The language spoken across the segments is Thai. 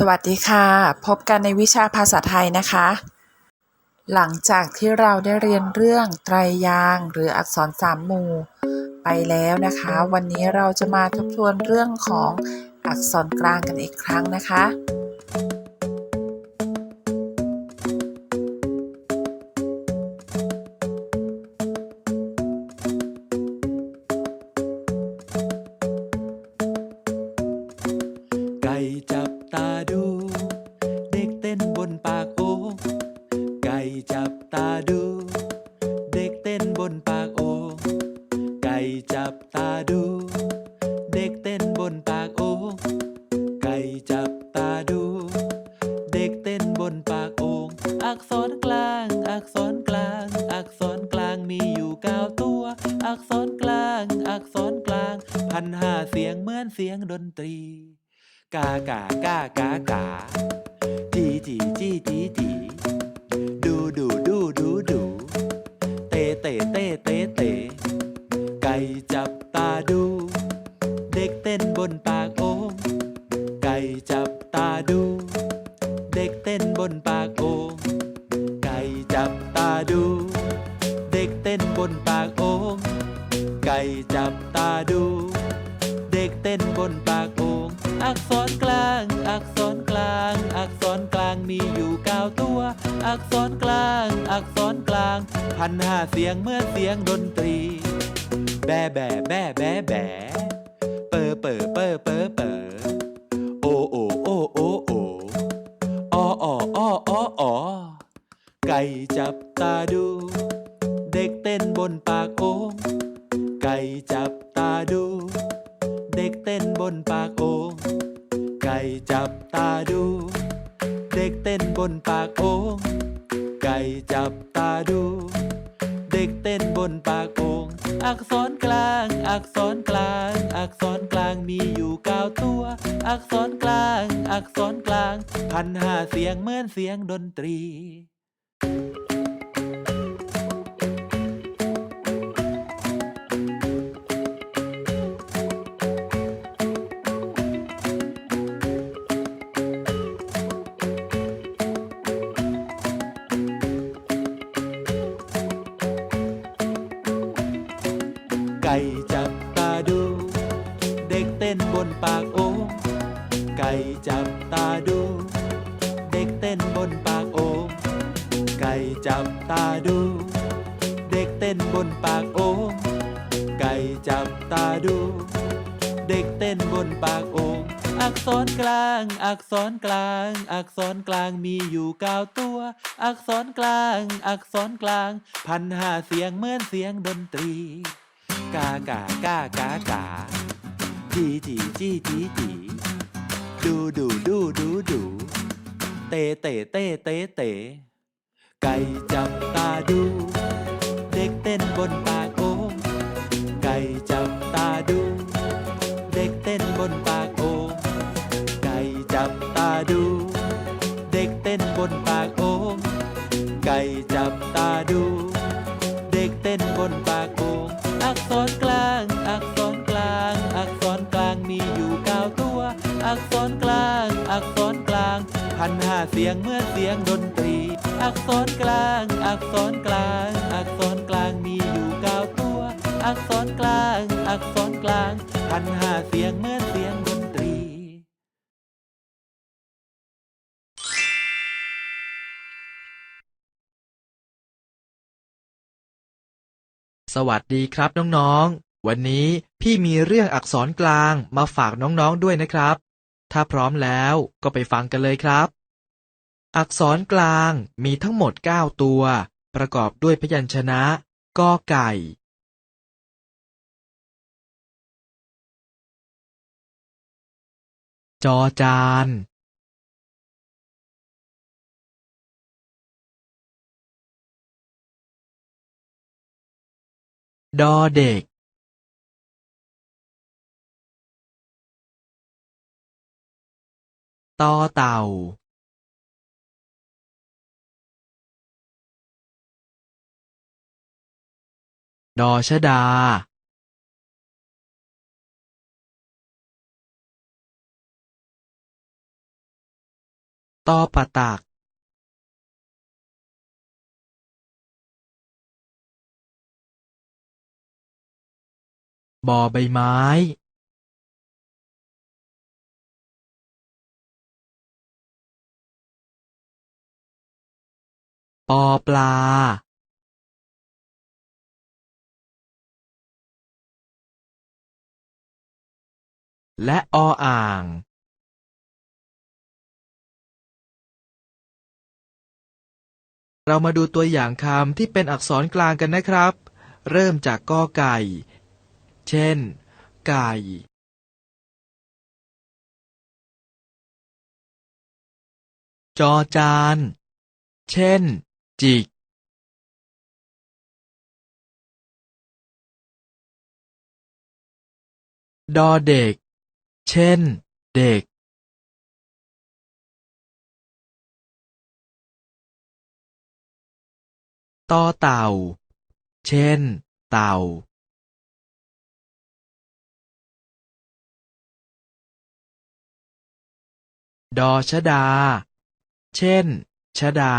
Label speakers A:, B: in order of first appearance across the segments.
A: สวัสดีค่ะ พบกันในวิชาภาษาไทยนะคะ หลังจากที่เราได้เรียนเรื่องไตรยางหรืออักษรสามหมู่ ไปแล้วนะคะ วันนี้เราจะมาทบทวนเรื่องของอักษรกลางกันอีกครั้งนะคะ
B: I do. ลาง อักษรกลางมีอยู่เก้าตัว อักษรกลาง อักษรกลาง พันห้าเสียงเมื่อเสียงดนตรี แบแบแบแบแบเปอเปอเปอเปอเปอโอโอโอโอโออออออออไก่จับตาดู เด็กเต้นบนปากโอ่งไก่จับตาดู เด็กเต้นบนปากโอ่ง ไก่จับตาดู เด็กเต้นบนปากโอ่งไก่จับตาดู เด็กเต้นบนปากโอ่งอักษรกลาง อักษรกลาง อักษรกลางมีอยู่เก้าตัว อักษรกลาง อักษรกลาง พันห้าเสียงเหมือนเสียงดนตรี จับตาดู เด็กเต้นบนปากโอ่งอักษรกลาง อักษรกลาง อักษรกลางมีอยู่เก้าตัว อักษรกลาง อักษรกลาง พันห้าเสียงเหมือนเสียงดนตรี กากากากากาจีจีจีจีจีดูดูดูดูดูเตเตเตเตเตไก่จับตาดู เด็กเต้นบน อักษรกลาง อักษรกลาง อักษรกลางมีอยู่เก้าตัว อักษรกลาง อักษรกลางพันห้าเสียงเหมื่อนเสียงดนตรี ส
C: วัสดีครับน้องๆ วันนี้พี่มีเรื่องอักษรกลางมาฝากน้องๆด้วยนะครับ ถ้าพร้อมแล้วก็ไปฟังกันเลยครับ อักษรกลางมีทั้งหมด 9 ตัว ประกอบด้วยพยัญชนะกอไก่ จอจาน ดอเด็ก ตอเต่า ดอชดาตอปะตัก บอใบไม้ ปอปลา และออ่างเรามาดูตัวอย่างคำที่เป็นอักษรกลางกันนะครับ เริ่มจากกอไก่ เช่น ไก่ จอจาน เช่น จิก ดอเด็ก เช่น เด็กต่อเต่า เช่น เต่า ดอชดา เช่น ชดา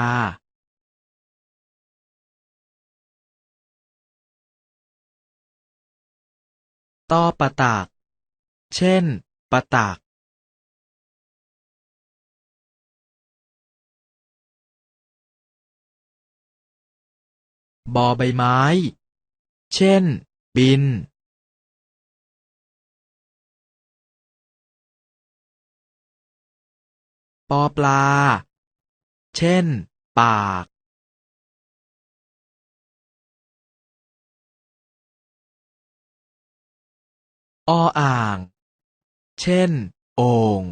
C: ต่อปะตาก เช่น ปะตากบอใบไม้ เช่น บิน ปอปลา เช่น ปาก ออ่าง เช่น โอ่ง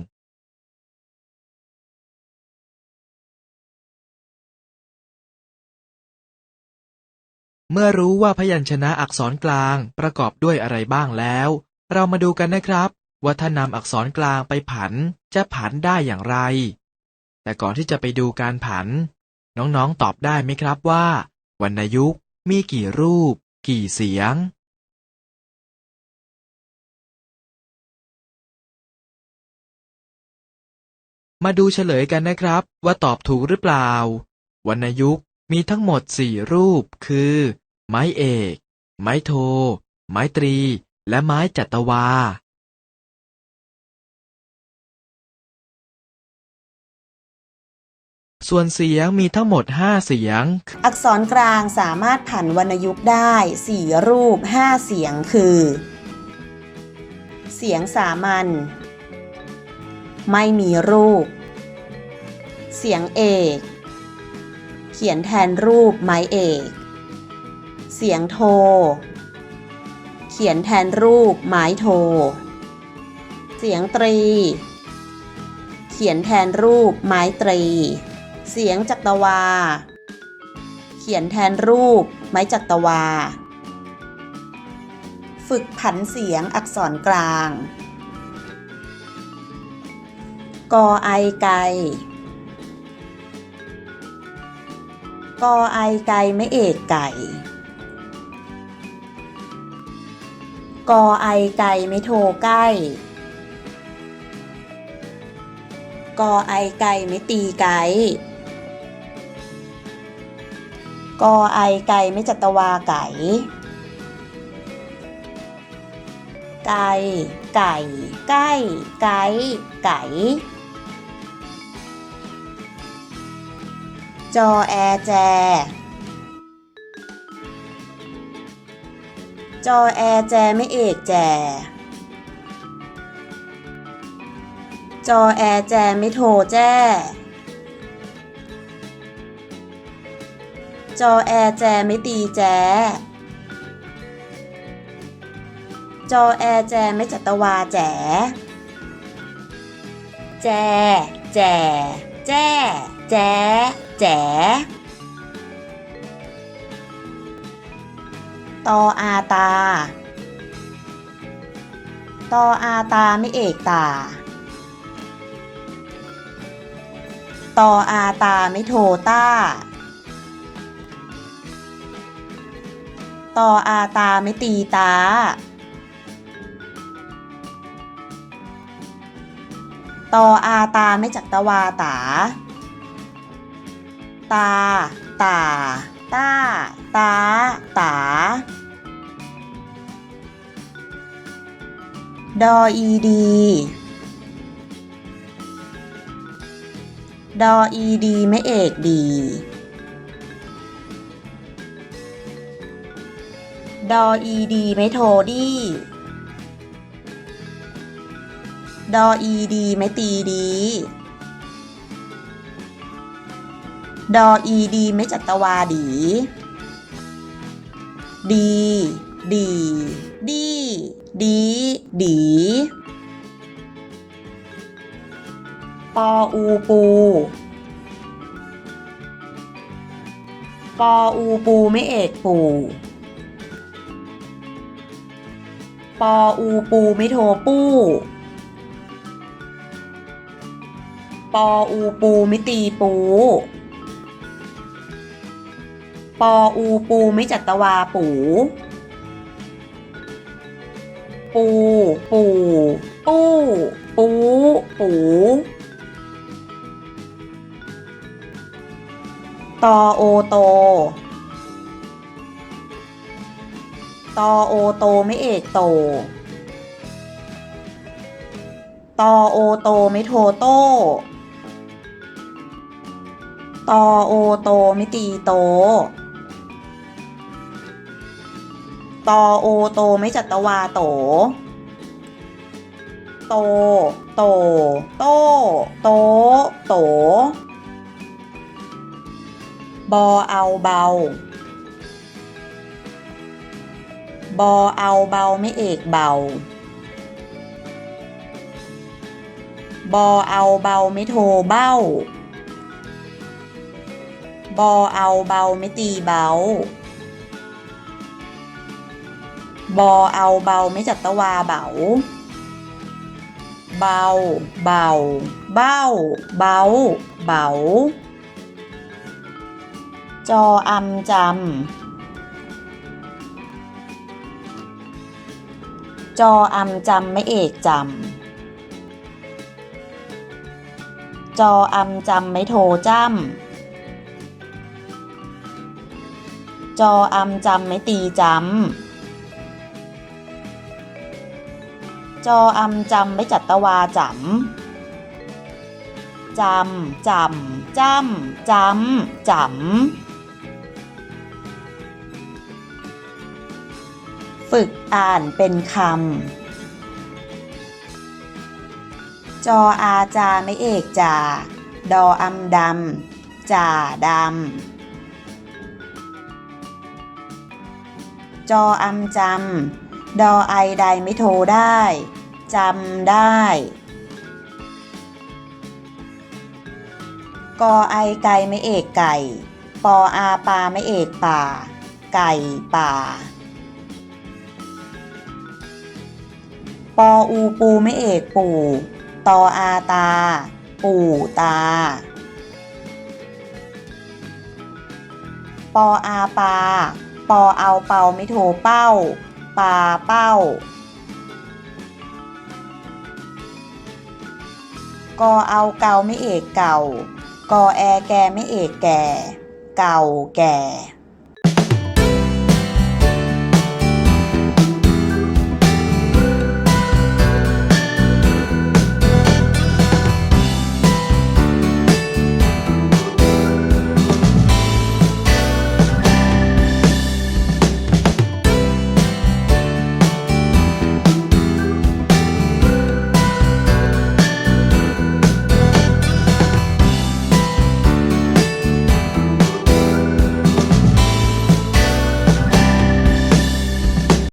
C: เมื่อรู้ว่าพยัญชนะอักษรกลางประกอบด้วยอะไรบ้างแล้ว เรามาดูกันนะครับ ว่าถ้านำอักษรกลางไปผันจะผันได้อย่างไร แต่ก่อนที่จะไปดูการผัน น้องๆตอบได้ไหมครับว่า วรรณยุกต์มีกี่รูป กี่เสียง มาดูเฉลยกันนะครับ ว่าตอบถูกหรือเปล่า วรรณยุกต์มีทั้งหมดสี่รูป คือ ไม้เอก ไม้โท ไม้ตรี และไม้จัตวา ส่วนเสียงมีทั้งหมดห้าเสียง
D: อักษรกลางสามารถผันวรรณยุกต์ได้ 4 รูป 5 เสียงคือ เสียงสามัญ ไม่มีรูป เสียงเอก เขียนแทนรูปไม้เอก เสียงโท เขียนแทนรูปไม้โท เสียงตรี เขียนแทนรูปไม้ตรี เสียงจักรวา เขียนแทนรูปไม้จักรวา ฝึกผันเสียงอักษรกลาง กอไอไก่กอไอไก่ไม่เอกไก่ กอไอไก่ไม่โทรใกล้ กอไอไก่ไม่ตีไก่ กอไอไก่ไม่จัตวาไก่ ไก่ ไก่ ไก่ ไก่ ไก่ จอแอแจ จอแอแจไม่เอกแจ จอแอแจไม่โทรแจ้ จอแอแจไม่ตีแจ จอแอแจไม่จัตวาแจ แจ แจ แจ แจ แจตออาตา ตออาตาไม่เอกตา ตออาตาไม่โทต้า ตออาตาไม่ตีตา ตออาตาไม่จักตวาตา ตา ตาต้าตา ตา ดออีดี ดออีดีไม่เอกดี ดออีดีไม่โทดีดออีดีไม่ตีดี ดออีดีไม่จัตวาดี ดี ดี ดี ดี ดีปออูปู ปออูปูไม่เอกปู ปออูปูไม่โทปู้ปออูปูไม่ตีปู ปออูปูไม่จัตวาปู ปู ปู ปูปู ปูตอโอโต ตอโอโตไม่เอกโต ตอโอโตไม่โทโต ตอโอโตไม่ตีโต ตอโอโตไม่จัตวาโต โต โต โต โต โต บอเอาเบา บอเอาเบาไม่เอกเบา บอเอาเบาไม่โทเบ้า บอเอาเบาไม่ตีเบา บอเอาเบาไม่จัตวาเบา เบา เบา เบ้า เบา เบา จออำจำ จออำจำไม่เอกจำ จออำจำไม่โทจำ จออำจำไม่ตีจำ จออำจำไม่จัตวาจำจำจำจำจำจำฝึกอ่านเป็นคำจออาจาไม่เอกจาดออำดำจ่าดำจออำจำดอไอใดไม่โทรได้ จำได้ กอไอไก่ไม่เอกไก่ ปออาปาไม่เอกป่า ไก่ป่า ปออูปูไม่เอกปู่ ตออาตา ปู่ตา ปออาปา ปอเอาเป่าไม่โทเป้า ปาเป้า กอเอาเกาไม่เอกเก่ากอแอแกไม่เอกแก่ เก่าแก่